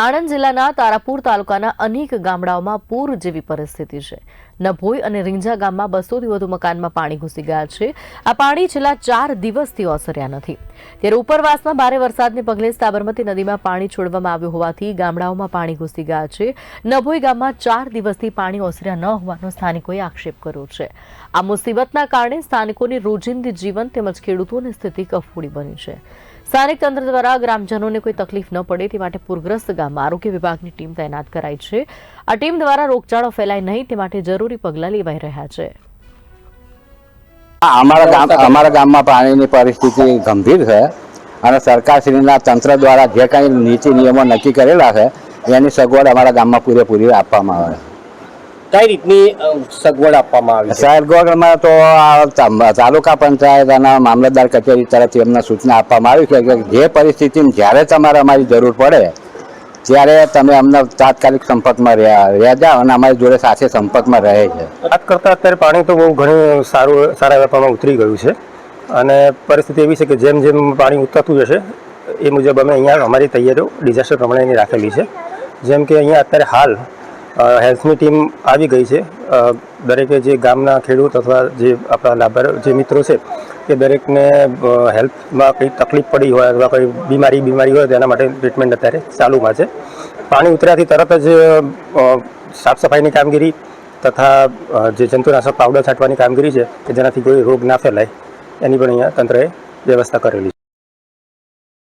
આણંદ જિલ્લાના તારાપુર તાલુકાના અનેક ગામડાઓમાં પૂર જેવી પરિસ્થિતિ છે. નભોઈ અને રીંઝા ગામમાં બસોથી વધુ મકાનમાં પાણી ઘૂસી ગયા છે. આ પાણી છેલ્લા ચાર દિવસથી ઓસર્યા નથી. ત્યારે ઉપરવાસમાં ભારે વરસાદને પગલે સાબરમતી નદીમાં પાણી છોડવામાં આવ્યું હોવાથી ગામડાઓમાં પાણી ઘૂસી ગયા છે. નભોઈ ગામમાં ચાર દિવસથી પાણી ઓસર્યા ન હોવાનો સ્થાનિકોએ આક્ષેપ કર્યો છે. આ મુસીબતના કારણે સ્થાનિકોની રોજિંદી જીવન તેમજ ખેડૂતોની સ્થિતિ કફોડી બની છે. સ્થાનિક તંત્ર દ્વારા ગ્રામજનોને કોઈ તકલીફ ન પડે તે માટે પૂરગ્રસ્ત ગામમાં આરોગ્ય વિભાગની ટીમ તૈનાત કરાઈ છે. આ ટીમ દ્વારા રોગચાળો ફેલાય નહીં તે માટે જરૂરી પગલાં લેવાઈ રહ્યા છે. હા, અમારા ગામ અમારા ગામમાં પાણીની પરિસ્થિતિ ગંભીર છે અને સરકારશ્રીના તંત્ર દ્વારા જે કંઈ નીતિ નિયમો નક્કી કરેલા છે એની સગવડ અમારા ગામમાં પૂરેપૂરી આપવામાં આવે કઈ રીતની સગવડ આપવામાં આવી છે? સગવડમાં તો આ તાલુકા પંચાયત અને મામલતદાર કચેરી તરફથી અમને સૂચના આપવામાં આવી છે કે જે પરિસ્થિતિમાં જ્યારે તમારે અમારી જરૂર પડે ત્યારે તમે અમને તાત્કાલિક સંપર્કમાં રહ્યા રહ્યા જાઓ અને અમારી જોડે સાથે સંપર્કમાં રહે છે. વાત કરતાં અત્યારે પાણી તો બહુ ઘણું સારું, સારા વેપારમાં ઉતરી ગયું છે. અને પરિસ્થિતિ એવી છે કે જેમ જેમ પાણી ઉતરતું જશે, એ મુજબ અમે અહીંયા અમારી તૈયારીઓ ડિઝાસ્ટર પ્રમાણેની રાખેલી છે. જેમ કે અહીંયા અત્યારે હાલ હેલ્થની ટીમ આવી ગઈ છે. દરેકે જે ગામના ખેડૂત અથવા જે આપણા લાભાર, જે મિત્રો છે, એ દરેકને હેલ્થમાં કંઈ તકલીફ પડી હોય અથવા કંઈ બીમારી બીમારી હોય તેના માટે ટ્રીટમેન્ટ અત્યારે ચાલુમાં છે. પાણી ઉતર્યાથી તરત જ સાફ સફાઈની કામગીરી તથા જે જંતુનાશક પાવડર છાંટવાની કામગીરી છે, કે જેનાથી કોઈ રોગ ના ફેલાય, એની પણ અહીંયા તંત્રએ વ્યવસ્થા કરેલી છે.